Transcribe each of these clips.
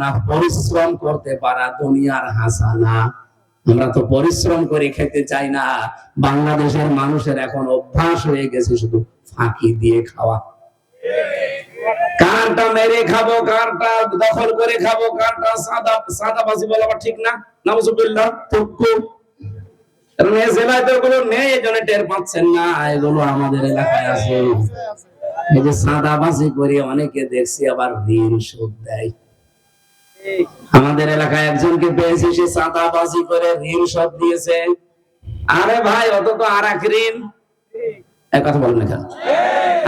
না পরিশ্রম করতে পারা দুনিয়ার হাসানা। আমরা তো পরিশ্রম করে খেতে চাই না। বাংলাদেশের মানুষের এখন অভ্যাস হয়ে গেছে শুধু ফাঁকি দিয়ে খাওয়া। কারটা মেরে খাব কারটা দখল করে খাব কারটা সাদা সাদা বাসি বলা আবার ঠিক না? নামসুবিল্লাহ তুক্কু কারণ এই জেলায় তো এগুলো নেই এই জন্য টের পাচ্ছেন না, এগুলো আমাদের এলাকায় আছে। এই যে সাদাবাজি করে অনেকে দেখছি আবার ঋণ শোধ দেয়। আমাদের এলাকায় একজনকে পেয়েছি, সে সাদাবাজি করে ঋণ শোধ দিয়েছে। আরে ভাই, অত তো আর এক ঋণ বলেন না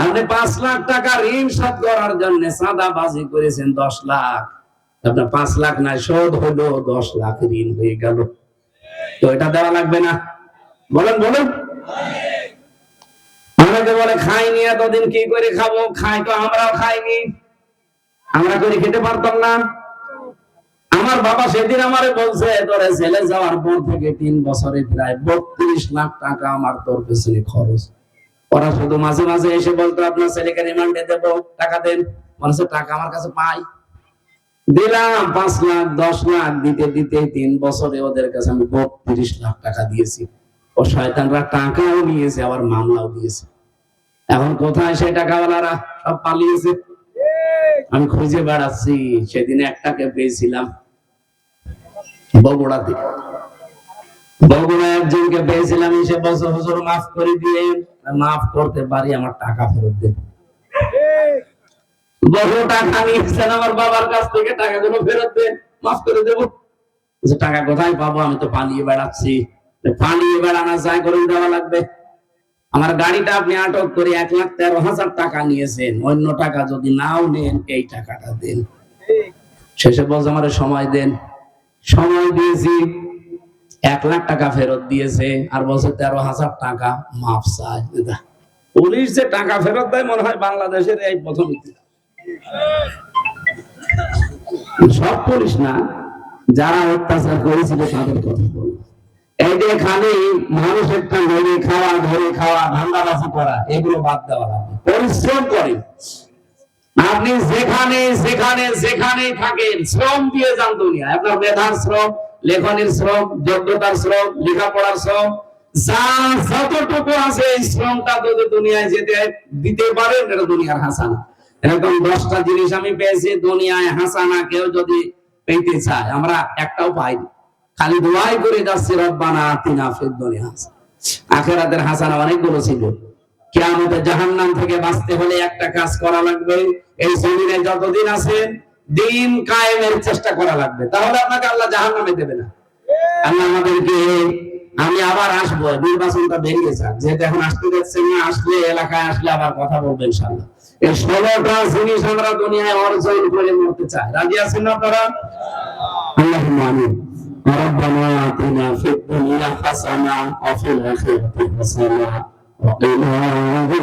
আপনি পাঁচ লাখ টাকা ঋণ করার জন্য করেছেন দশ লাখ। আপনার পাঁচ লাখ না শোধ হলো দশ লাখ ঋণ হয়ে গেল। তো এটা দেওয়া লাগবে না। বলেন বলেন। অনেকে বলে, খাইনি, এতদিন কি করে খাব? খাই তো আমরাও খাইনি। আমরা করে, খেতে পারতাম না। আমার বাবা সেদিন আমারে বলছে, তোরে ছেলে যাওয়ার পর থেকে তিন বছরে প্রায় বত্রিশ লাখ টাকা আমার তোর পেছনে খরচ। ওরা শুধু মাঝে মাঝে এসে বলতো, আপনার ছেলেকে রিমান্ডে দেব, টাকা দেন। মানুষের টাকা আমার কাছে পাই। দিলাম পাঁচ লাখ, দশ লাখ, দিতে দিতে তিন বছরে ওদের কাছে আমি বত্রিশ লাখ টাকা দিয়েছি। ও শয়তানরা টাকাও নিয়েছে, আবার মামলাও দিয়েছে। এখন কোথায় সেই টাকাওয়ালারা? সব পালিয়েছে। আমি খুঁজে বেড়াচ্ছি। সেদিন একটাকে পেয়েছিলাম। বগুড়াতে বগুড়া একজনকে পেয়েছিলাম, এসে বছর বছর মাফ করে দিয়ে মাফ করতে পারি, আমার টাকা ফেরত দেন। বহু টাকা নিয়েছেন আমার বাবার কাছ থেকে ফেরত দেন, মাফ করে যে টাকা কোথায় পাবো? আমি তো পালিয়ে বেড়াচ্ছি। পালিয়ে বেড়ানো যায় করে দেওয়া লাগবে। আমার গাড়িটা আপনি আটক করে এক লাখ তেরো হাজার টাকা নিয়েছেন। অন্য টাকা যদি নাও নেন, এই টাকাটা দেন। শেষে বলছে, আমার সময় দেন। সময় দিয়েছি, এক লাখ টাকা ফেরত দিয়েছে, আর বছর তেরো হাজার টাকা মাফ পুলিশ যে টাকা ফেরত দেয় মনে হয় বাংলাদেশের এই প্রথম সব পুলিশ না, যারা অত্যাচার করেছিল তাদের কথা এই যে খালি মানুষের ধরে খাওয়া ধরে খাওয়া, ধান্দাবাজি করা, এগুলো বাদ দেওয়া লাগবে। পরিশ্রম করে। আপনি যেখানে যেখানে যেখানে থাকেন, শ্রম দিয়ে যান দুনিয়া আপনার মেধার শ্রম, লেখনের শ্রম, যোগ্যতার শ্রম, লেখাপড়ার শ্রম দশটা জিনিস আমি পেয়েছি, দুনিয়ায় হাসানা কেউ যদি পেতে আমরা একটাও খালি দুনিয়া। আখেরাতের হাসানা অনেকগুলো ছিল। কিয়ামতে জাহান্নাম থেকে বাঁচতে হলে একটা কাজ করা লাগবে এই জমিনে যতদিন আছেন দিন কায়েমের চেষ্টা করা লাগবে তাহলে আপনাকে আল্লাহ জাহান্নামে দেবে না আল্লাহ আমাদেরকে আমি আবার আসবো নির্বাচনটা বেরিয়ে যাক যেহেতু এখন আসতে যাচ্ছেন না আসলে এলাকায় আসলে আবার কথা বলবেন ইনশাআল্লাহ এই ষোলোটা জিনিস আমরা দুনিয়ায় অর্জন করে মরতে চাই রাজি আছেন না আপনারা আল্লাহ আমিন ربنا آتنا في الدنيا حسنة وفي الآخرة حسنة để